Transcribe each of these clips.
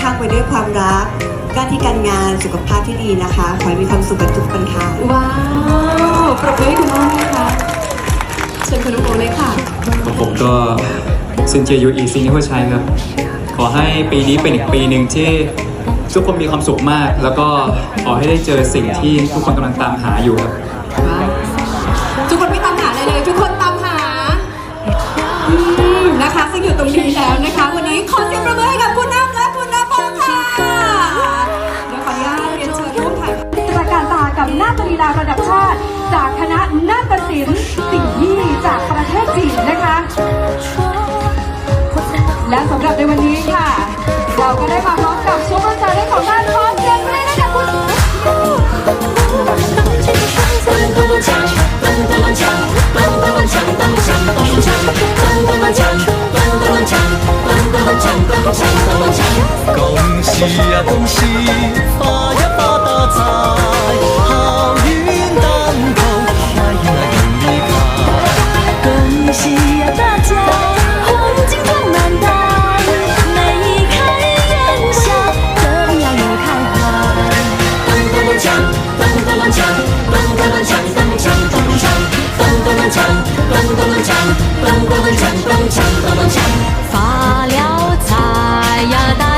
ข้างไปด้วยความรักหน้าที่การงานสุขภาพที่ดีนะคะ ขอให้มีความสุขกันทุกคนค่ะว้าวปรบมือให้คุณอ้อมนะคะเชิญคุณน้องโอเลยค่ะของผมก็ซินเจียยูอีซิงที่หัวชัยครับ ขอให้ปีนี้เป็นอีกปีหนึ่งที่ทุกคนมีความสุขมาก แล้วก็ขอให้ได้เจอสิ่งที่ทุกคนกำลังตามหาอยู่ครับ ลีลาระดับชาติ จากคณะนาฏศิลป์สิ่งยี่จากประเทศจีนนะคะ และสำหรับในวันนี้ค่ะ เราก็ได้มาพร้อมกับซูเปอร์สตาร์ได้ของด้านขอเสียงเลยนะคะคุณ 恭喜呀恭喜，发呀发大财， 咚咚咚锵咚锵咚锵发了财呀大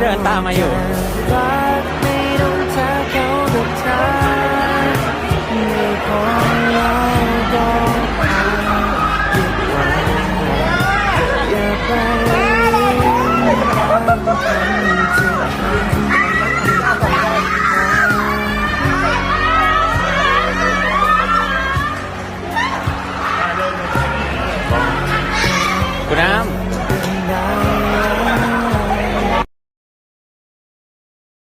เดินตามมาอยู่